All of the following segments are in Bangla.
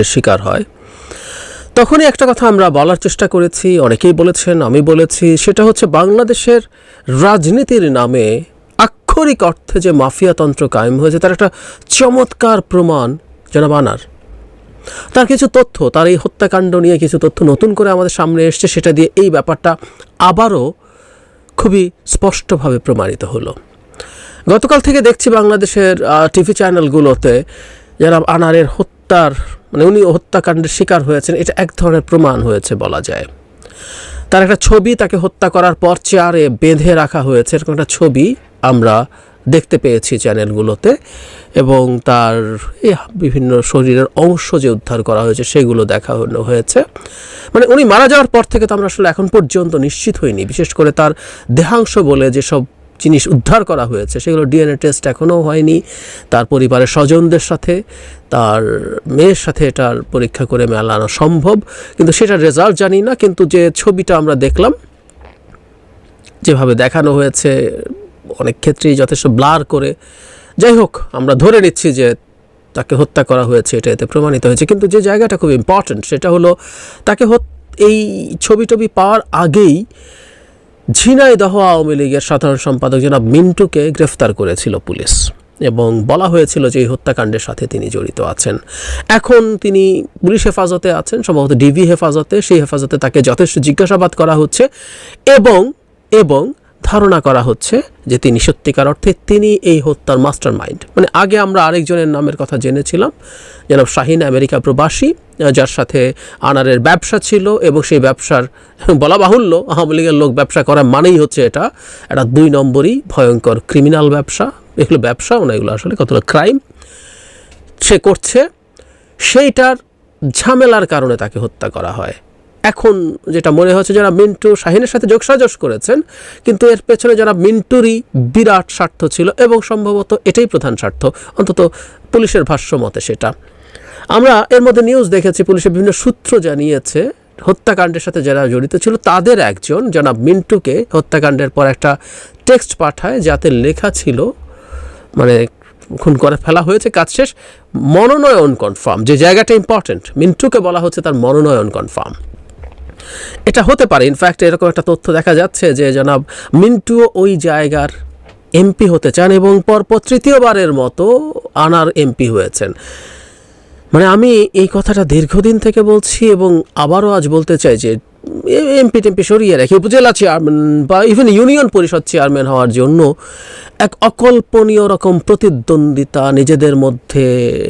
হত্যাকাণ্ডের শিকার হয়। তখনই একটা কথা আমরা বলার চেষ্টা করেছি, অনেকেই বলেছেন, আমি বলেছি, সেটা হচ্ছে বাংলাদেশের রাজনীতির নামে আক্ষরিক অর্থে যে মাফিয়াতন্ত্র কায়েম হয়েছে, তার একটা চমৎকার প্রমাণ জনাব আনার। তার কিছু তথ্য, তার এই হত্যাকাণ্ড নিয়ে কিছু তথ্য নতুন করে আমাদের সামনে এসছে, সেটা দিয়ে এই ব্যাপারটা আবারও খুবই স্পষ্টভাবে প্রমাণিত হলো। গতকাল থেকে দেখছি বাংলাদেশের টিভি চ্যানেলগুলোতে যারা আনারের হত্যার মানে উনি হত্যাকাণ্ডের শিকার হয়েছেন, এটা এক ধরনের প্রমাণ হয়েছে বলা যায়। তার একটা ছবি তাকে হত্যা করার পর চেয়ারে বেঁধে রাখা হয়েছে, এরকম একটা ছবি আমরা দেখতে পেয়েছি চ্যানেলগুলোতে এবং তার এই বিভিন্ন শরীরের অংশ যে উদ্ধার করা হয়েছে সেগুলো দেখা হয়েছে। মানে উনি মারা যাওয়ার পর থেকে তো আমরা আসলে এখন পর্যন্ত নিশ্চিত হইনি, বিশেষ করে তার দেহাংশ বলে যেসব জিনিস উদ্ধার করা হয়েছে। সেগুলো ডিএনএ টেস্ট এখনও হয়নি। তার পরিবারের স্বজনদের সাথে, তার মেয়ের সাথে এটার পরীক্ষা করে মেলানো সম্ভব। কিন্তু সেটার রেজাল্ট জানি না, কিন্তু যে ছবিটা আমরা দেখলাম, যেভাবে দেখানো হয়েছে, অনেক ক্ষেত্রেই যথেষ্ট ব্লার করে। যাই হোক, আমরা ধরে নিচ্ছি যে তাকে হত্যা করা হয়েছে, এটা এতে প্রমাণিত হয়েছে। কিন্তু যে জায়গাটা খুব ইম্পর্ট্যান্ট সেটা হলো তাকে এই ছবি টবি পাওয়ার আগেই ঝিনাইদহ আওয়ামী লীগের সাধারণ সম্পাদক জনাব মিন্টুকে গ্রেফতার করেছিল পুলিশ এবং বলা হয়েছিল যে এই হত্যাকাণ্ডের সাথে তিনি জড়িত আছেন। এখন তিনি পুলিশ হেফাজতে আছেন, সম্ভবত ডিবি হেফাজতে, সেই হেফাজতে তাকে যথেষ্ট জিজ্ঞাসাবাদ করা হচ্ছে এবং এবং ধারণা করা হচ্ছে যে তিনি সত্যিকার অর্থে তিনি এই হত্যার মাস্টার মাইন্ড মানে আগে আমরা আরেকজনের নামের কথা জেনেছিলাম, জনাব শাহিন, আমেরিকা প্রবাসী। যার সাথে আনারের ব্যবসা ছিল এবং সেই ব্যবসার বলা বাহুল্য, আওয়ামী লীগের লোক ব্যবসা করা মানেই হচ্ছে এটা। একটা দুই নম্বরই ভয়ঙ্কর ক্রিমিনাল ব্যবসা। এগুলো ব্যবসাও না, এগুলো আসলে কতটা ক্রাইম সে করছে। সেইটার ঝামেলার কারণে তাকে হত্যা করা হয়। এখন যেটা মনে হচ্ছে যারা মিন্টু শাহিনের সাথে যোগসাজশ করেছেন, কিন্তু এর পেছনে যারা মিন্টুরই বিরাট স্বার্থ ছিল এবং সম্ভবত এটাই প্রধান স্বার্থ, অন্তত পুলিশের ভাষ্য মতে সেটা। আমরা এর মধ্যে নিউজ দেখেছি পুলিশের বিভিন্ন সূত্র জানিয়েছে, হত্যাকাণ্ডের সাথে যারা জড়িত ছিল, তাদের একজন, জনাব মিন্টুকে হত্যাকাণ্ডের পর একটা টেক্সট পাঠায়, যাতে লেখা ছিল মানে খুন করে ফেলা হয়েছে, কাজ শেষ, মনোনয়ন কনফার্ম যে জায়গাটা ইম্পর্ট্যান্ট মিন্টুকে বলা হচ্ছে তার মনোনয়ন কনফার্ম এটা হতে পারে ইনফ্যাক্ট এরকম একটা তথ্য দেখা যাচ্ছে যে জনাব মিন্টুও ওই জায়গার এমপি হতে চান এবং পরপর তৃতীয়বারের মতো আনার এমপি হয়েছেন। মানে আমি এই কথাটা দীর্ঘদিন থেকে বলছি এবং আবারও আজ বলতে চাই যে এমপি টেমপি সরিয়ে রাখি উপজেলা চেয়ারম্যান বা ইভেন ইউনিয়ন পরিষদ চেয়ারম্যান হওয়ার জন্য এক অকল্পনীয় রকম প্রতিদ্বন্দ্বিতা নিজেদের মধ্যে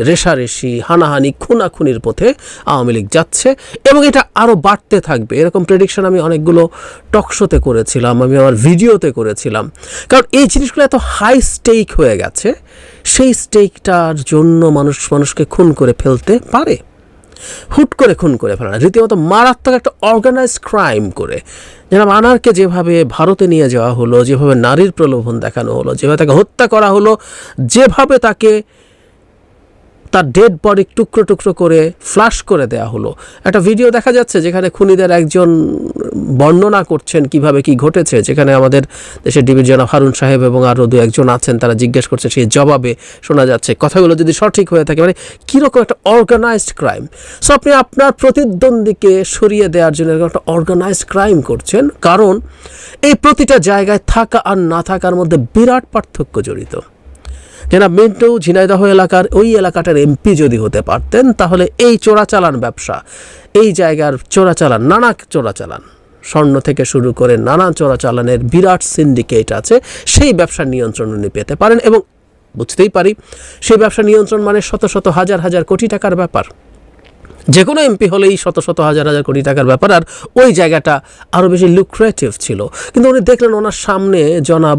রেশারেশি, হানাহানি, খুনাখুনির পথে আওয়ামী লীগ যাচ্ছে এবং এটা আরও বাড়তে থাকবে। এরকম প্রেডিকশন আমি অনেকগুলো টকশোতে করেছিলাম, আমি আমার ভিডিওতে করেছিলাম। কারণ এই জিনিসগুলো এত হাই স্টেক হয়ে গেছে, সেই স্টেকটার জন্য মানুষ, মানুষকে খুন করে ফেলতে পারে। হুট করে খুন করে ফেলা না রীতিমতো মারাত্মক একটা অর্গানাইজ ক্রাইম করে। যেন আনারকে যেভাবে ভারতে নিয়ে যাওয়া হলো, যেভাবে নারীর প্রলোভন দেখানো হলো, যেভাবে তাকে হত্যা করা হলো, যেভাবে তাকে তার ডেড বডি টুকরো টুকরো করে ফ্লাশ করে দেয়া হলো। একটা ভিডিও দেখা যাচ্ছে যেখানে খুনিদের একজন বর্ণনা করছেন কীভাবে কি ঘটেছে, যেখানে আমাদের দেশের ডিবির জনাব হারুন সাহেব এবং আরও দু একজন আছেন, তারা জিজ্ঞেস করছে সেই জবাবে শোনা যাচ্ছে। কথাগুলো যদি সঠিক হয়ে থাকে মানে কীরকম একটা অর্গানাইজড ক্রাইম সো আপনি আপনার প্রতিদ্বন্দ্বীকে সরিয়ে দেওয়ার জন্য এরকম একটা অর্গানাইজড ক্রাইম করছেন, কারণ এই প্রতিটা জায়গায় থাকা আর না থাকার মধ্যে বিরাট পার্থক্য জড়িত। জনাব মিন্টু, ঝিনাইদহ এলাকার ওই এলাকাটার এমপি যদি হতে পারতেন, তাহলে এই চোরাচালান ব্যবসা, এই জায়গার চোরাচালান, নানা চোরাচালান, স্বর্ণ থেকে শুরু করে নানা চোরাচালানের বিরাট সিন্ডিকেট আছে, সেই ব্যবসার নিয়ন্ত্রণ উনি পেতে পারেন এবং বুঝতেই পারি, সেই ব্যবসা নিয়ন্ত্রণ মানে শত শত হাজার হাজার কোটি টাকার ব্যাপার। যে কোনো এমপি হলেই শত শত হাজার হাজার কোটি টাকার ব্যাপার, আর ওই জায়গাটা আরও বেশি লুক্রেটিভ ছিল। কিন্তু উনি দেখলেন ওনার সামনে জনাব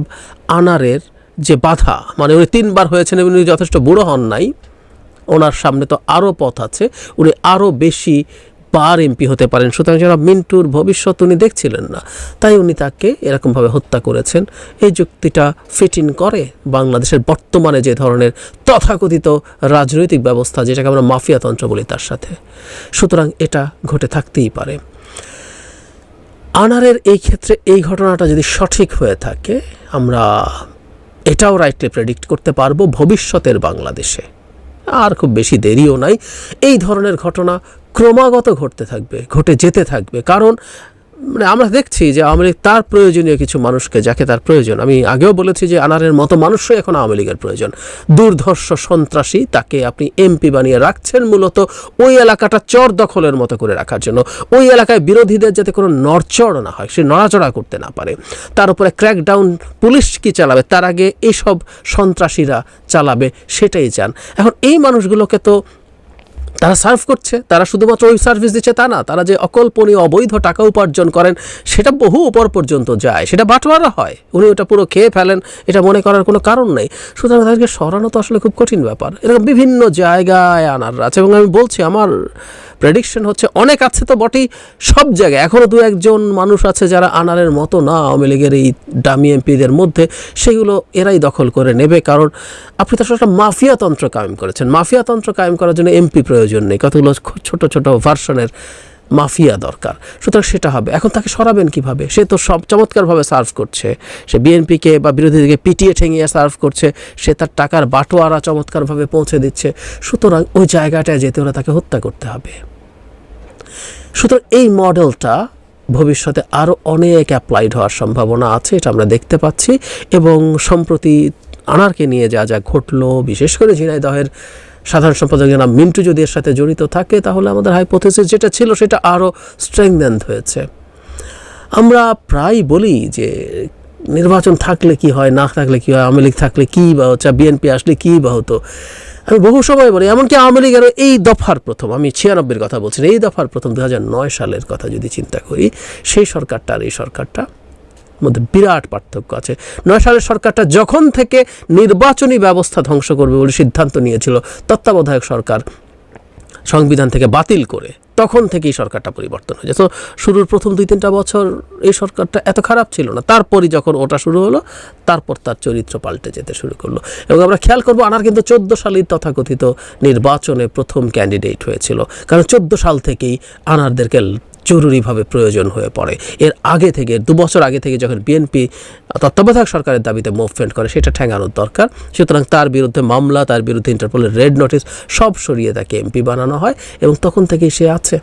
আনারের যে বাধা মানে উনি তিনবার হয়েছেন এবং উনি যথেষ্ট বুড়ো হন নাই, ওনার সামনে তো আরও পথ আছে, উনি আরও বেশি বার এমপি হতে পারেন। সুতরাং যারা মিন্টুর ভবিষ্যৎ উনি দেখছিলেন না। তাই উনি তাকে এরকমভাবে হত্যা করেছেন। এই যুক্তিটা ফিট ইন করে বাংলাদেশের বর্তমানে যে ধরনের তথাকথিত রাজনৈতিক ব্যবস্থা, যেটাকে আমরা মাফিয়াতন্ত্র বলি তার সাথে। সুতরাং এটা ঘটে থাকতেই পারে। আনারের এই ক্ষেত্রে এই ঘটনাটা যদি সঠিক হয়ে থাকে, আমরা এটাও রাইটলি প্রেডিক্ট করতে পারব ভবিষ্যতের বাংলাদেশে। আর খুব বেশি দেরিও নাই। এই ধরনের ঘটনা ক্রমাগত ঘটতে থাকবে, ঘটে যেতে থাকবে। কারণ মানে আমরা দেখছি যে আওয়ামী লীগ তার প্রয়োজনীয় কিছু মানুষকে, যাকে তার প্রয়োজন। আমি আগেও বলেছি যে আনারের মতো মানুষই এখন আওয়ামী লীগের প্রয়োজন। দুর্ধর্ষ সন্ত্রাসী তাকে আপনি এমপি বানিয়ে রাখছেন মূলত ওই এলাকাটা চর দখলের মতো করে রাখার জন্য। ওই এলাকায় বিরোধীদের যাতে কোনো নড়চড় না হয়, সে নড়াচড়া করতে না পারে। তার উপরে ক্র্যাকডাউন পুলিশ কি চালাবে, তার আগে এইসব সন্ত্রাসীরা চালাবে, সেটাই চান। এখন এই মানুষগুলোকে তো তারা সার্ভ করছে, তারা শুধুমাত্র ওই সার্ভিস দিচ্ছে তা না, তারা যে অকল্পনীয় অবৈধ টাকা উপার্জন করেন, সেটা বহু উপর পর্যন্ত যায়, সেটা বাটোয়ারা হয়, উনি ওটা পুরো খেয়ে ফেলেন, এটা মনে করার কোনো কারণ নেই। সুতরাং তাদেরকে সরানো তো আসলে খুব কঠিন ব্যাপার। এরকম বিভিন্ন জায়গায় আনার আছে এবং আমি বলছি, আমার প্রেডিকশন হচ্ছে অনেক আছে তো বটেই, সব জায়গায়। এখনও দু একজন মানুষ আছে যারা আনারের মতো না আওয়ামী লীগের এই ডামি এমপিদের মধ্যে, সেগুলো এরাই দখল করে নেবে। কারণ আপনি তো একটা মাফিয়াতন্ত্র কায়েম করেছেন। মাফিয়াতন্ত্র কায়েম করার জন্য এমপি প্রয়োজন নেই। কতগুলো ছোট ছোট ভার্সনের মাফিয়া দরকার। সুতরাং সেটা হবে। এখন তাকে সরাবেন কীভাবে? সে তো সব চমৎকারভাবে সার্ভ করছে। সে বিএনপিকে বা বিরোধীদেরকে পিটিয়ে ঠেঙিয়ে সার্ভ করছে। সে তার টাকার বাটোয়ারা চমৎকারভাবে পৌঁছে দিচ্ছে। সুতরাং ওই জায়গাটায় যেতে হলে তাকে হত্যা করতে হবে। সুতরাং এই মডেলটা ভবিষ্যতে আরও অনেক অ্যাপ্লাইড হওয়ার সম্ভাবনা আছে, এটা আমরা দেখতে পাচ্ছি। এবং সম্প্রতি আনারকে নিয়ে যা যা ঘটলো, বিশেষ করে ঝিনাইদহের সাধারণ সম্পাদক নাম মিন্টু যদি এর সাথে জড়িত থাকে, তাহলে আমাদের হাইপোথেসিস যেটা ছিল সেটা আরও স্ট্রেংথেন হয়েছে। আমরা প্রায় বলি যে নির্বাচন থাকলে কি হয়, না থাকলে কি হয়, আওয়ামী লীগ থাকলে কী বা হচ্ছে, বিএনপি আসলে কী বা হতো। আমি বহু সময় বলি, এমনকি আওয়ামী লীগেরও এই দফার প্রথম, আমি ছিয়ানব্বইয়ের কথা বলছি এই দফার প্রথম দু সালের কথা যদি চিন্তা করি, সেই সরকারটা আর এই সরকারটা মধ্যে বিরাট পার্থক্য আছে। নয় সালের সরকারটা যখন থেকে নির্বাচনী ব্যবস্থা ধ্বংস করবে বলে সিদ্ধান্ত নিয়েছিল, তত্ত্বাবধায়ক সরকার সংবিধান থেকে বাতিল করে তখন থেকেই সরকারটা পরিবর্তন হয়েছে। তো শুরুর প্রথম দুই, তিনটা বছর এই সরকারটা এত খারাপ ছিল না। তারপরই যখন ওটা শুরু হলো, তারপর তার চরিত্র পাল্টে যেতে শুরু করল। এবং আমরা খেয়াল করব, আনার কিন্তু চোদ্দ সালের তথাকথিত নির্বাচনে প্রথম ক্যান্ডিডেট হয়েছিল। কারণ চোদ্দ সাল থেকেই আনারদেরকে জরুরিভাবে প্রয়োজন হয়ে পড়ে। এর আগে থেকে, দু বছর আগে থেকে যখন বিএনপি তত্ত্বাবধায়ক সরকারের দাবিতে মুভমেন্ট করে, সেটা ঠেঙানোর দরকার। সুতরাং তার বিরুদ্ধে মামলা, তার বিরুদ্ধে ইন্টারপোলের রেড নোটিশ সব সরিয়ে তাকে এমপি বানানো হয় এবং তখন থেকেই সে আছে।